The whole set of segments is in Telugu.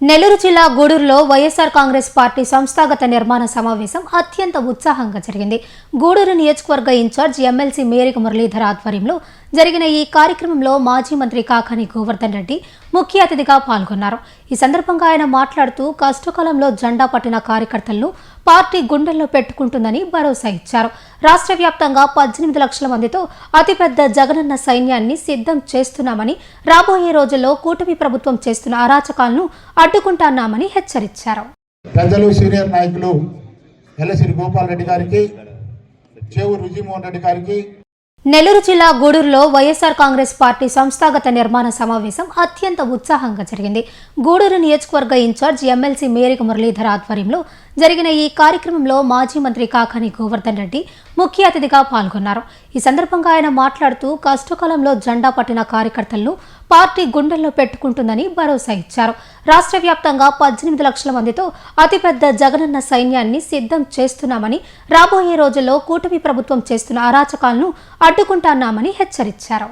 నెల్లూరు జిల్లా గూడూరులో వైఎస్ఆర్ కాంగ్రెస్ పార్టీ సంస్థాగత నిర్మాణ సమావేశం అత్యంత ఉత్సాహంగా జరిగింది. గూడూరు నియోజకవర్గ ఇన్ఛార్జ్ ఎమ్మెల్సీ మేరిక మురళీధర్ ఆధ్వర్యంలో జరిగిన ఈ కార్యక్రమంలో మాజీ మంత్రి కాకాని గోవర్ధన్ రెడ్డి ముఖ్య అతిథిగా పాల్గొన్నారు. ఈ సందర్భంగా ఆయన మాట్లాడుతూ కష్టకాలంలో జెండా పట్టిన కార్యకర్తలను పార్టీ గుండెల్లో పెట్టుకుంటుందని భరోసా ఇచ్చారు. రాష్ట్ర వ్యాప్తంగా పద్దెనిమిది లక్షల మందితో అతిపెద్ద జగనన్న సైన్యాన్ని సిద్ధం చేస్తున్నామని రాబోయే రోజుల్లో కూటమి ప్రభుత్వం చేస్తున్న అరాచకాలను అడ్డుకుంటున్నామని హెచ్చరించారు. ప్రజలు సీనియర్ నాయకులు ఎల్లసిరి గోపాల్ రెడ్డి గారికి చేవూరు రుజిమోహన్ రెడ్డి గారికి నెల్లూరు జిల్లా గూడూరులో వైఎస్ఆర్ కాంగ్రెస్ పార్టీ సంస్థాగత నిర్మాణ సమావేశం అత్యంత ఉత్సాహంగా జరిగింది. గూడూరు నియోజకవర్గ ఇన్ఛార్జ్ ఎమ్మెల్సీ మేరిక మురళీధర్ ఆధ్వర్యంలో జరిగిన ఈ కార్యక్రమంలో మాజీ మంత్రి కాకాని గోవర్ధన్ రెడ్డి ముఖ్య అతిథిగా పాల్గొన్నారు. ఈ సందర్భంగా ఆయన మాట్లాడుతూ కష్టకాలంలో జెండా పట్టిన కార్యకర్తలను పార్టీ గుండెల్లో పెట్టుకుంటుందని భరోసా ఇచ్చారు. రాష్ట్ర వ్యాప్తంగా పద్దెనిమిది లక్షల మందితో అతిపెద్ద జగనన్న సైన్యాన్ని సిద్ధం చేస్తున్నామని రాబోయే రోజుల్లో కూటమి ప్రభుత్వం చేస్తున్న అరాచకాలను అడ్డుకుంటున్నామని హెచ్చరించారు.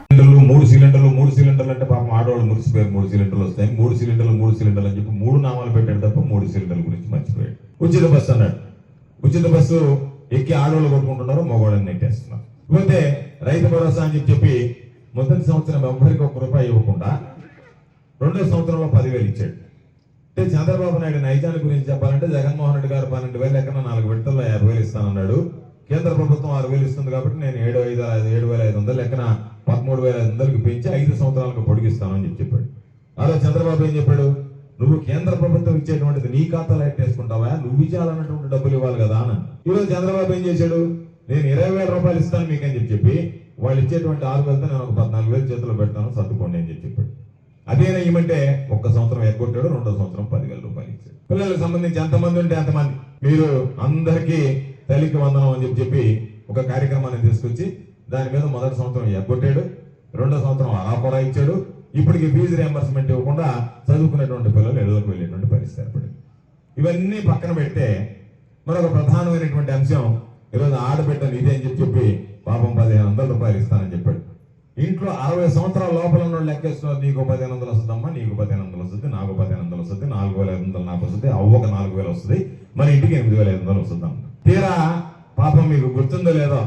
మూడు సిలిండర్లు మూడు సిలిండర్లు అంటే పాపం ఆడవాళ్ళు మురిసిపోయారు మూడు సిలిండర్లు వస్తాయి. మూడు సిలిండర్లు మూడు సిలిండర్లు అని చెప్పి మూడు నామాలు పెట్టాడు తప్ప మూడు సిలిండర్ల గురించి మర్చిపోయాడు. ఉచిత బస్సు అన్నాడు. ఉచిత బస్సు ఎక్కి ఆడవాళ్ళు కొట్టుకుంటున్నారు మగవాళ్ళని నెట్టేస్తున్నారు. పోతే రైతు భరోసా అని చెప్పి మొదటి సంవత్సరం ఎవరికి ఒక రూపాయి ఇవ్వకుండా రెండో సంవత్సరంలో పదివేలు ఇచ్చాడు. అంటే చంద్రబాబు నాయుడు నైజాన్ని గురించి చెప్పాలంటే జగన్మోహన్ రెడ్డి గారు పన్నెండు వేలు ఎక్కడ నాలుగు విడతల్లో యాభై వేలు ఇస్తానన్నాడు. కేంద్ర ప్రభుత్వం ఆరు వేలు ఇస్తుంది కాబట్టి నేను ఏడు ఐదు ఐదు- ఏడు వేల ఐదు వందలు లెక్కన పదమూడు వేల ఐదు వందలకి పెంచి ఐదు సంవత్సరాలకు పొడిగిస్తానని చెప్పి చెప్పాడు. అలా చంద్రబాబు ఏం చెప్పాడు? నువ్వు కేంద్ర ప్రభుత్వం ఇచ్చేటువంటిది నీ ఖాతాలో ఎట్టేసుకుంటావా నువ్వు ఇచ్చేయాలన్నటువంటి డబ్బులు ఇవ్వాలి కదా అని. ఈరోజు చంద్రబాబు ఏం చేశాడు? నేను ఇరవై వేల రూపాయలు ఇస్తాను మీకు అని చెప్పి చెప్పి వాళ్ళు ఇచ్చేటువంటి ఆరు వేలతో నేను ఒక పద్నాలుగు వేలు చేతిలో పెడతాను సర్దుకోండి అని చెప్పి చెప్పాడు. అదేనా ఏమంటే ఒక్క సంవత్సరం ఎగ్గొట్టాడు రెండో సంవత్సరం పదివేల రూపాయలు ఇచ్చాడు. పిల్లలకు సంబంధించి ఎంతమంది ఉంటే అంతమంది? మీరు అందరికీ తల్లికి వందనం అని చెప్పి చెప్పి ఒక కార్యక్రమాన్ని తీసుకొచ్చి దాని మీద మొదటి సంవత్సరం ఎగ్గొట్టాడు రెండో సంవత్సరం ఆఫరా ఇచ్చాడు. ఇప్పటికి ఫీజు రియంబర్స్మెంట్ ఇవ్వకుండా చదువుకునేటువంటి పిల్లలు ఇళ్ళకు వెళ్ళేటువంటి పరిస్థితి ఏర్పడింది. ఇవన్నీ పక్కన పెడితే మరొక ప్రధానమైనటువంటి అంశం ఈరోజు ఆడబిడ్డను ఇదే అని చెప్పి చెప్పి పాపం పదిహేను వందల రూపాయలు ఇస్తానని చెప్పాడు. ఇంట్లో అరవై సంవత్సరాల లోపల ఉన్న లెక్కేస్తున్నారు నీకు పదిహేను వందలు వస్తుందమ్మా నీకు పదిహేను వందలు వస్తుంది నాకు పదిహేను వందలు వస్తుంది నాలుగు వేల ఐదు వందలు నాకు వస్తుంది అవ్వక నాలుగు వేలు వస్తుంది మన ఇంటికి ఎనిమిది వేల ఐదు వందలు వస్తుందమ్మ. తీరా పాపం మీకు గుర్తుందో లేదో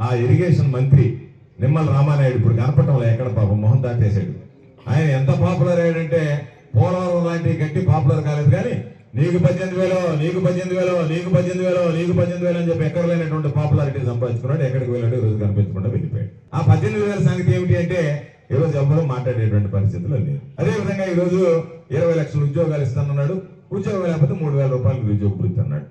ఆ ఇరిగేషన్ మంత్రి నిమ్మల రామానాయుడు ఇప్పుడు కనపడటంలో ఎక్కడ పాపం మొహం దాటేశాడు. ఆయన ఎంత పాపులర్ అయ్యాడంటే పోలవరం లాంటి గట్టి పాపులర్ కాలేదు కానీ నీకు పద్దెనిమిది వేలు నీకు పద్దెనిమిది వేలు నీకు పద్దెనిమిది వేలు నీకు పద్దెనిమిది వేలు అని చెప్పి ఎక్కడ లేనటువంటి పాపులారిటీ సంపాదించుకున్నాడు ఎక్కడికి వెళ్ళాడు రోజు కనిపించకుండా వెళ్ళిపోయాడు. ఆ పద్దెనిమిది వేల సంగతి ఏమిటి అంటే ఈరోజు రోజు మాట్లాడేటువంటి పరిస్థితుల్లో లేదు అదేవిధంగా ఈరోజు ఇరవై లక్షల ఉద్యోగాలు ఇస్తానన్నాడు ఉద్యోగం లేకపోతే మూడు వేల రూపాయలు ఉద్యోగ వృత్తి అన్నాడు.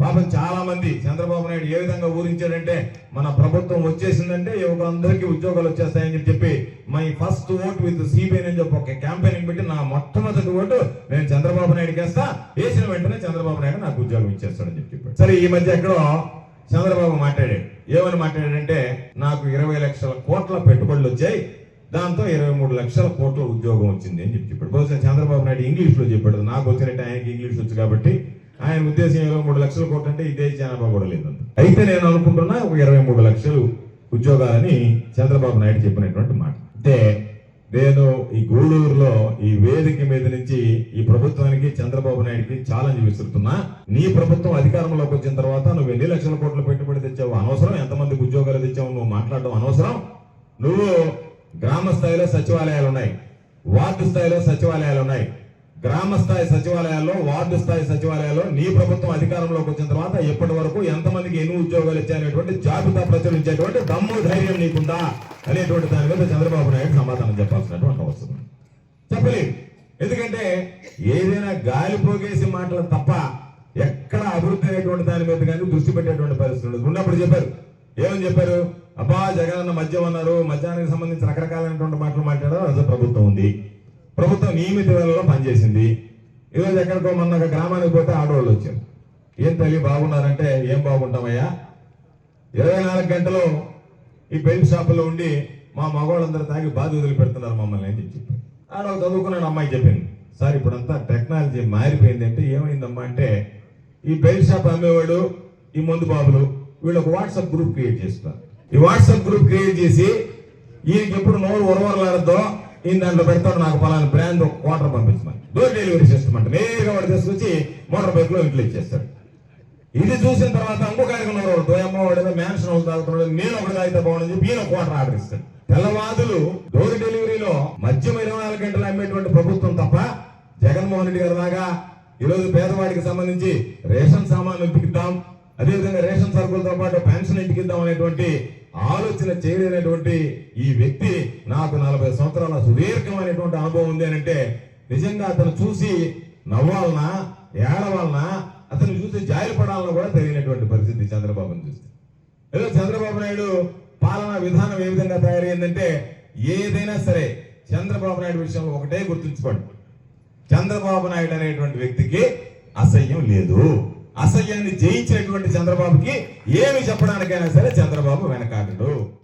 పాపం చాలా మంది చంద్రబాబు నాయుడు ఏ విధంగా ఊరించాడంటే మన ప్రభుత్వం వచ్చేసిందంటే యువకులందరికీ ఉద్యోగాలు వచ్చేస్తాయని చెప్పి my first vote with CBI అని చెప్పి ఒక క్యాంపెయినింగ్ పెట్టి నా మొట్టమొదటి ఓటు నేను చంద్రబాబు నాయుడుకి వేస్తా వేసిన వెంటనే చంద్రబాబు నాయుడు నాకు ఉద్యోగం ఇచ్చేస్తాడని చెప్పి చెప్పాడు. సరే ఈ మధ్య ఎక్కడో చంద్రబాబు మాట్లాడాడు. ఏమని మాట్లాడాడంటే నాకు ఇరవై లక్షల కోట్ల పెట్టుబడులు వచ్చాయి. దాంతో ఇరవై మూడు లక్షల కోట్ల ఉద్యోగం వచ్చింది అని చెప్పి చెప్పాడు. బహుశా చంద్రబాబు నాయుడు ఇంగ్లీష్లో చెప్పాడు. నాకు వచ్చినట్టు ఆయనకి ఇంగ్లీష్ వచ్చు కాబట్టి ఆయన ఉద్దేశం ఇరవై మూడు లక్షల కోట్లు అంటే ఇదే జనాభా కూడా లేదు అయితే నేను అనుకుంటున్నా ఒక ఇరవై మూడు లక్షలు ఉద్యోగాలని చంద్రబాబు నాయుడు చెప్పినటువంటి మాట. అంటే నేను ఈ గూడూరులో ఈ వేదిక మీద నుంచి ఈ ప్రభుత్వానికి చంద్రబాబు నాయుడికి ఛాలెంజ్ విసురుతున్నా. నీ ప్రభుత్వం అధికారంలోకి వచ్చిన తర్వాత నువ్వు ఎన్ని లక్షల కోట్ల పెట్టుబడి తెచ్చావు అనవసరం ఎంతమందికి ఉద్యోగాలు తెచ్చావు నువ్వు మాట్లాడడం అనవసరం. నువ్వు గ్రామ స్థాయిలో సచివాలయాలు ఉన్నాయి వార్డు స్థాయిలో సచివాలయాలు ఉన్నాయి. గ్రామ స్థాయి సచివాలయాల్లో వార్డు స్థాయి సచివాలయాల్లో నీ ప్రభుత్వం అధికారంలోకి వచ్చిన తర్వాత ఎప్పటి వరకు ఎంతమందికి ఎన్ని ఉద్యోగాలు ఇచ్చాయనేటువంటి జాబితా ప్రచురించేటువంటి దమ్ము ధైర్యం నీకుందా అనేటువంటి దాని మీద చంద్రబాబు నాయుడు సమాధానం చెప్పాల్సినటువంటి అవసరం చెప్పలేదు. ఎందుకంటే ఏదైనా గాలి పోగేసి మాటలు తప్ప ఎక్కడ అభివృద్ధి అనేటువంటి దాని మీద కానీ దృష్టి పెట్టేటువంటి పరిస్థితి ఉన్నప్పుడు చెప్పారు. ఏమని చెప్పారు? అబ్బా అన్న మద్యం అన్నారు. మద్యానికి సంబంధించి రకరకాలైనటువంటి మాటలు మాట్లాడారు. అసలు ప్రభుత్వం ఉంది. ప్రభుత్వం నియమిత వేళలో పనిచేసింది. ఈరోజు ఎక్కడికో మొన్న ఒక గ్రామానికి పోతే ఆడవాళ్ళు వచ్చారు. ఏం తల్లి బాగున్నారంటే ఏం బాగుంటామయ్యా? ఇరవై నాలుగు గంటలు ఈ బెల్ట్ షాపులో ఉండి మా మగవాళ్ళందరూ తాగి బాధ వదిలిపెడుతున్నారు మమ్మల్ని అని చెప్పి ఆడ చదువుకున్నాడు అమ్మాయి చెప్పింది. సార్ ఇప్పుడంతా టెక్నాలజీ మారిపోయింది అంటే ఏమైందమ్మా అంటే ఈ బెల్ట్ షాప్ అమ్మేవాడు ఈ మందు బాబులు వీళ్ళు ఒక వాట్సాప్ గ్రూప్ క్రియేట్ చేస్తున్నారు. ఈ వాట్సాప్ గ్రూప్ క్రియేట్ చేసి ఈయనకి ఎప్పుడు నోరు ఉరవరలాడద్దో ఈయన దాంట్లో పెడతాడు నాకు పలానా బ్రాండ్ ఒక క్వార్టర్ పంపించమని. డోర్ డెలివరీ సిస్టమ్ అంటే. నేరుగా వాడు తీసుకొచ్చి మోటార్ బైక్లో ఇంట్లో ఇచ్చేస్తాడు. ఇది చూసిన తర్వాత ఇంకొక ఆయన ఉన్నారు దోయమ్మ వాడు ఏదో మ్యాన్షన్ హౌస్ తాగుతున్నాడు నేను ఒకటి తాగితే బాగుండని చెప్పి ఈయన క్వార్టర్ ఆర్డర్ ఇస్తాడు. తెల్లవాదులు డోర్ డెలివరీలో మద్యం ఇరవై నాలుగు గంటలు అమ్మేటువంటి ప్రభుత్వం తప్ప జగన్మోహన్ రెడ్డి గారి దాకా ఈరోజు పేదవాడికి సంబంధించి రేషన్ సామాన్లు ఇంటికిద్దాం అదేవిధంగా రేషన్ సరుకులతో పాటు పెన్షన్ ఇంటికిద్దాం అనేటువంటి ఆలోచన చేయలేనటువంటి ఈ వ్యక్తి నాకు నలభై సంవత్సరాల సుదీర్ఘమైనటువంటి అనుభవం ఉంది అని అంటే నిజంగా అతను చూసి నవ్వాలనా ఏడవాలనా అతను చూసి జాయిలు కూడా తెలియనటువంటి పరిస్థితి చంద్రబాబును చూస్తే. ఏదో చంద్రబాబు నాయుడు పాలనా విధానం ఏ విధంగా తయారైందంటే ఏదైనా సరే చంద్రబాబు నాయుడు విషయంలో ఒకటే గుర్తుంచుకోండి. చంద్రబాబు నాయుడు అనేటువంటి వ్యక్తికి అసహ్యం లేదు. అసహ్యాన్ని జయించినటువంటి చంద్రబాబుకి ఏమి చెప్పడానికైనా సరే చంద్రబాబు వెనకాడడు.